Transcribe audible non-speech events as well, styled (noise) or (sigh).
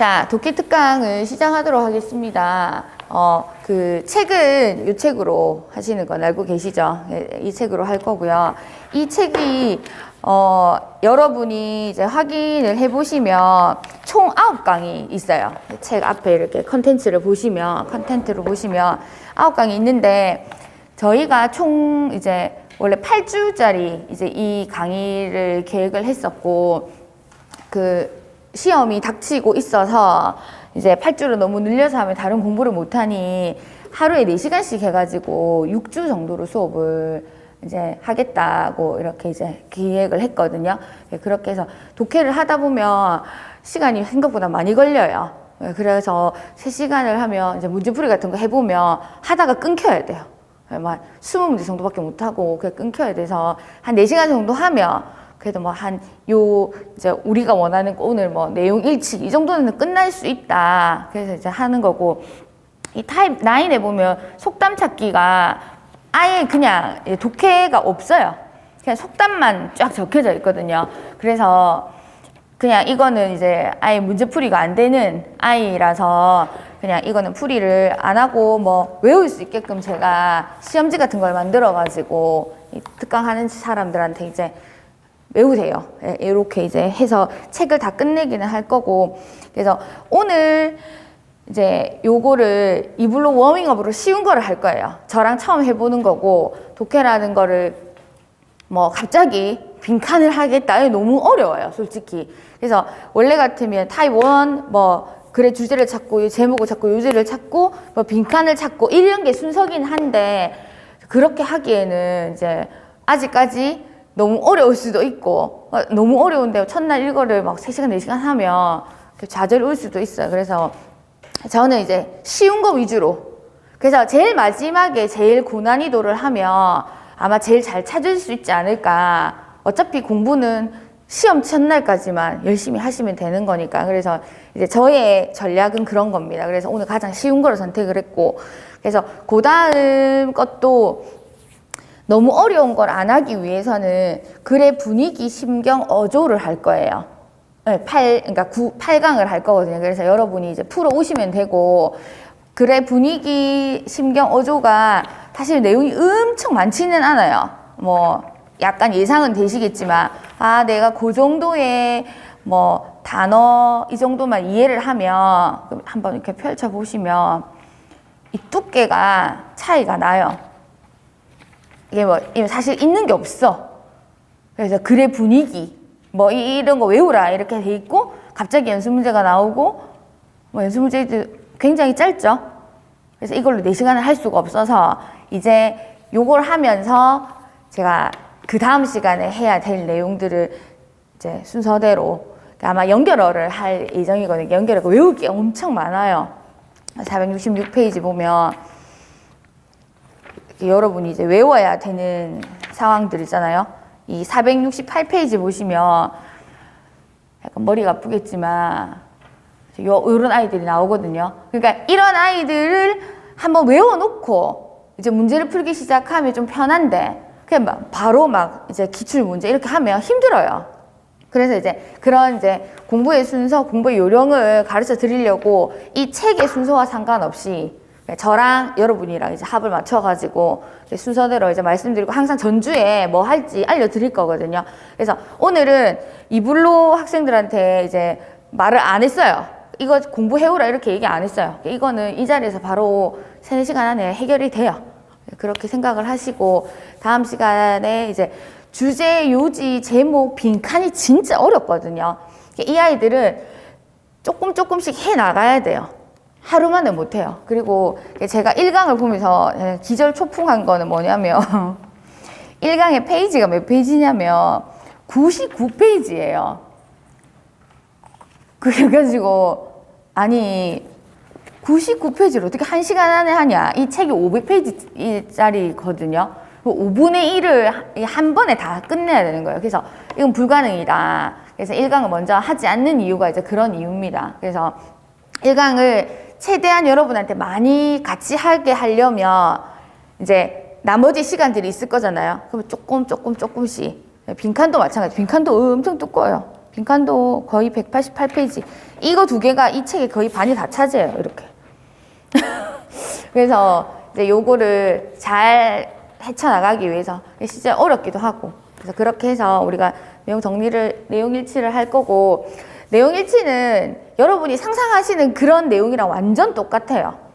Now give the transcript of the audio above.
자, 도끼 특강을 시작하도록 하겠습니다. 어, 그 책은 이 책으로 하시는 건 알고 계시죠? 예, 이 책으로 할 거고요. 이 책이 어, 여러분이 이제 확인을 해보시면 총 아홉 강이 있어요. 책 앞에 이렇게 컨텐츠를 보시면, 컨텐츠를 보시면 아홉 강이 있는데 저희가 총 이제 원래 8주짜리 이제 이 강의를 계획을 했었고 그 시험이 닥치고 있어서 이제 8주를 너무 늘려서 하면 다른 공부를 못하니 하루에 4시간씩 해가지고 6주 정도로 수업을 이제 하겠다고 이렇게 이제 기획을 했거든요. 예, 그렇게 해서 독해를 하다 보면 시간이 생각보다 많이 걸려요. 예, 그래서 3시간을 하면 이제 문제풀이 같은 거 해보면 하다가 끊겨야 돼요. 예, 막 20문제 정도밖에 못하고 그게 끊겨야 돼서 한 4시간 정도 하면 그래도 뭐 한 요 이제 우리가 원하는 거 오늘 뭐 내용 일치 이 정도는 끝날 수 있다. 그래서 이제 하는 거고 이 타입 9에 보면 속담 찾기가 아예 그냥 독해가 없어요. 그냥 속담만 쫙 적혀져 있거든요. 그래서 그냥 이거는 이제 아예 문제풀이가 안 되는 아이라서 그냥 이거는 풀이를 안 하고 뭐 외울 수 있게끔 제가 시험지 같은 걸 만들어 가지고 특강하는 사람들한테 이제 외우세요. 예, 이렇게 이제 해서 책을 다 끝내기는 할 거고 그래서 오늘 이제 요거를 이불로 워밍업으로 쉬운 거를 할 거예요. 저랑 처음 해보는 거고 독해라는 거를 뭐 갑자기 빈칸을 하겠다. 너무 어려워요, 솔직히. 그래서 원래 같으면 타입 1, 뭐 글의 주제를 찾고 제목을 찾고 요제를 찾고 뭐 빈칸을 찾고 이런 게 순서긴 한데 그렇게 하기에는 이제 아직까지 너무 어려울 수도 있고 어, 너무 어려운데 첫날 이거를 막 3시간, 4시간 하면 좌절이 올 수도 있어요. 그래서 저는 이제 쉬운 거 위주로 그래서 제일 마지막에 제일 고난이도를 하면 아마 제일 잘 찾을 수 있지 않을까. 어차피 공부는 시험 첫날까지만 열심히 하시면 되는 거니까. 그래서 이제 저의 전략은 그런 겁니다. 그래서 오늘 가장 쉬운 거를 선택을 했고. 그래서 그 다음 것도 너무 어려운 걸 안 하기 위해서는 글의 분위기, 심경, 어조를 할 거예요. 네, 8, 그러니까 9, 8강을 할 거거든요. 그래서 여러분이 이제 풀어 오시면 되고, 글의 분위기, 심경, 어조가 사실 내용이 엄청 많지는 않아요. 뭐, 약간 예상은 되시겠지만, 아, 내가 그 정도의 뭐, 단어 이 정도만 이해를 하면, 한번 이렇게 펼쳐보시면, 이 두께가 차이가 나요. 이게 뭐, 사실 있는 게 없어. 그래서 글의 분위기, 뭐, 이- 이런 거 외우라. 이렇게 돼 있고, 갑자기 연습 문제가 나오고, 뭐, 연습 문제도 굉장히 짧죠? 그래서 이걸로 4시간을 할 수가 없어서, 이제 요걸 하면서 제가 그 다음 시간에 해야 될 내용들을 이제 순서대로 아마 연결어를 할 예정이거든요. 연결어가 외울 게 엄청 많아요. 466페이지 보면 여러분이 이제 외워야 되는 상황들 있잖아요. 이 468페이지 보시면 약간 머리가 아프겠지만 요, 요런 아이들이 나오거든요. 그러니까 이런 아이들을 한번 외워놓고 이제 문제를 풀기 시작하면 좀 편한데 그냥 막 바로 막 이제 기출 문제 이렇게 하면 힘들어요. 그래서 이제 그런 이제 공부의 순서, 공부의 요령을 가르쳐 드리려고 이 책의 순서와 상관없이 저랑 여러분이랑 이제 합을 맞춰가지고 순서대로 이제 말씀드리고 항상 전주에 뭐 할지 알려드릴 거거든요. 그래서 오늘은 이불로 학생들한테 이제 말을 안 했어요. 이거 공부해오라 이렇게 얘기 안 했어요. 이거는 이 자리에서 바로 세네 시간 안에 해결이 돼요. 그렇게 생각을 하시고 다음 시간에 이제 주제, 요지, 제목, 빈칸이 진짜 어렵거든요. 이 아이들은 조금 조금씩 해 나가야 돼요. 하루 만에 못 해요. 그리고 제가 1강을 보면서 기절 초풍한 거는 뭐냐면 (laughs) 1강의 페이지가 몇 페이지냐면 99페이지예요. (laughs) 그래가지고 아니 99페이지를 어떻게 1시간 안에 하냐? 이 책이 500페이지짜리거든요. 5분의 1을 한 번에 다 끝내야 되는 거예요. 그래서 이건 불가능이다. 그래서 1강을 먼저 하지 않는 이유가 이제 그런 이유입니다. 그래서 1강을 최대한 여러분한테 많이 같이 하게 하려면 이제 나머지 시간들이 있을 거잖아요. 그럼 조금 조금 조금씩 빈칸도 마찬가지. 빈칸도 엄청 두꺼워요. 빈칸도 거의 188페이지. 이거 두 개가 이 책의 거의 반이 다 차지해요. 이렇게. (laughs) 그래서 이제 요거를 잘 헤쳐나가기 위해서 진짜 어렵기도 하고 그래서 그렇게 해서 우리가 내용 정리를 내용 일치를 할 거고 내용 일치는 여러분이 상상하시는 그런 내용이랑 완전 똑같아요.